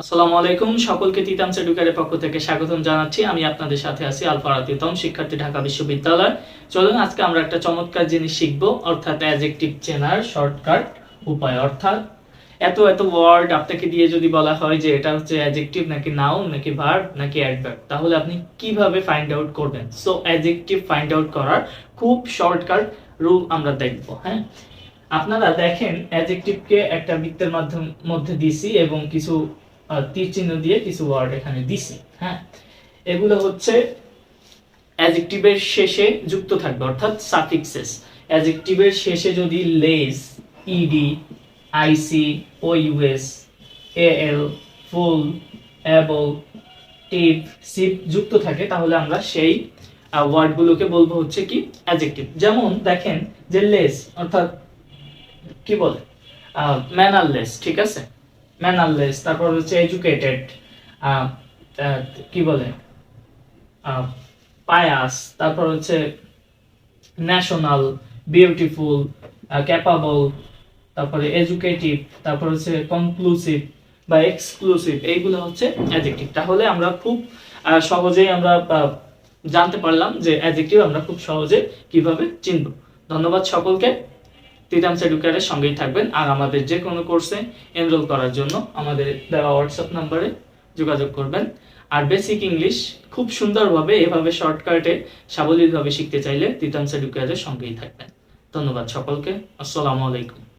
আসসালামু আলাইকুম। সকলকে তিতাম সেডুকারের পক্ষ থেকে স্বাগতম জানাচ্ছি। আমি আপনাদের সাথে আছি আলফা রাতিতম শিক্ষার্থী ঢাকা বিশ্ববিদ্যালয় চলুন, আজকে আমরা একটা চমৎকার জিনিস শিখব, অর্থাৎ চেনার শর্টকাট উপায়। অর্থাৎ এত এত ওয়ার্ড আপনাকে দিয়ে যদি বলা হয় যে এটা হচ্ছে নাকি নাউন নাকি নাকি অ্যাডভার্ব তাহলে আপনি কীভাবে ফাইন্ড আউট করবেন? সো ফাইন্ড আউট করার খুব শর্টকাট রুল আমরা দেখব হ্যাঁ? আপনারা দেখেন অ্যাডজেক্টিভকে একটা বৃত্তের মাধ্যম মধ্যে দিছি এবং কিছু তীর চিহ্ন দিয়ে কিছু ওয়ার্ড এখানে দিছি হ্যাঁ? এগুলো হচ্ছে অ্যাডজেক্টিভের শেষে যুক্ত থাকবে, অর্থাৎ সাফিক্সেস অ্যাডজেক্টিভের শেষে যদি লেস ইডি আইসি ও ইউএস এল ফুল অ্যাবল টিপ সিপ যুক্ত থাকে, তাহলে আমরা সেই ওয়ার্ডগুলোকে বলব হচ্ছে কি? অ্যাডজেক্টিভ যেমন দেখেন যে লেস অর্থাৎ কি বলে? ম্যানারলেস ঠিক আছে? ম্যানারলেস, তারপর হচ্ছে এডুকেটেড কি বলে পায়াস, তারপর হচ্ছে ন্যাশনাল, বিউটিফুল ক্যাপাবল, তারপরে এডুকেটিভ, তারপর হচ্ছে কনক্লুসিভ বা এক্সক্লুসিভ, এইগুলো হচ্ছে অ্যাডজেক্টিভ। তাহলে আমরা খুব সহজেই আমরা জানতে পারলাম যে অ্যাডজেক্টিভ আমরা খুব সহজে কীভাবে চিনব। ধন্যবাদ সকলকে। তিতামস এডুকেয়ারের সঙ্গেই থাকবেন। আর আমাদের যে কোনো কোর্সে এনরোল করার জন্য আমাদের দেওয়া হোয়াটসঅ্যাপ নাম্বারে যোগাযোগ করবেন। আর বেসিক ইংলিশ খুব সুন্দরভাবে, এভাবে শর্টকাটে সাবলীলভাবে শিখতে চাইলে তিতামস এডুকেয়ারের সঙ্গেই থাকবেন। ধন্যবাদ সকলকে। আসসালামু আলাইকুম।